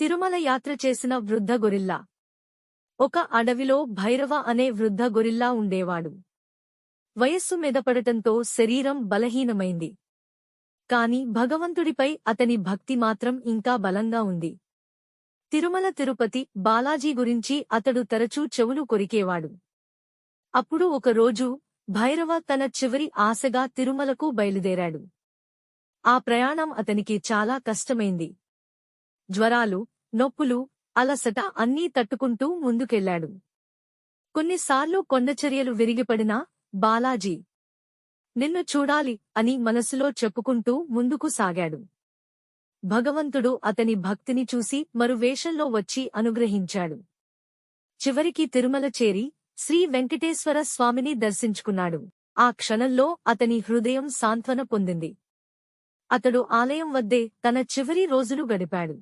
తిరుమల యాత్ర చేసిన వృద్ధ గొరిల్లా. ఒక అడవిలో భైరవ అనే వృద్ధ గొరిల్లా ఉండేవాడు. వయస్సు మెదపడటంతో శరీరం బలహీనమైంది. కాని భగవంతుడిపై అతని భక్తి మాత్రం ఇంకా బలంగా ఉంది. తిరుమల తిరుపతి బాలాజీ గురించి అతడు తరచూ చెవులు కొరికేవాడు. అప్పుడు ఒకరోజు భైరవ తన చివరి ఆశగా తిరుమలకు బయలుదేరాడు. ఆ ప్రయాణం అతనికి చాలా కష్టమైంది. జ్వరాలు నొప్పులు అలసట అన్నీ తట్టుకుంటూ ముందుకెళ్ళాడు కొన్నిసార్లు కొండచర్యలు విరిగిపడినా బాలాజీ నిన్ను చూడాలి అని మనసులో చెప్పుకుంటూ ముందుకు సాగాడు. భగవంతుడు అతని భక్తిని చూసి మరువేషంలో వచ్చి అనుగ్రహించాడు. చివరికి తిరుమల చేరి శ్రీ వెంకటేశ్వర స్వామిని దర్శించుకున్నాడు. ఆ క్షణంలో అతని హృదయం సాంత్వన పొందింది. అతడు ఆలయం వద్దే తన చివరి రోజులు గడిపాడు.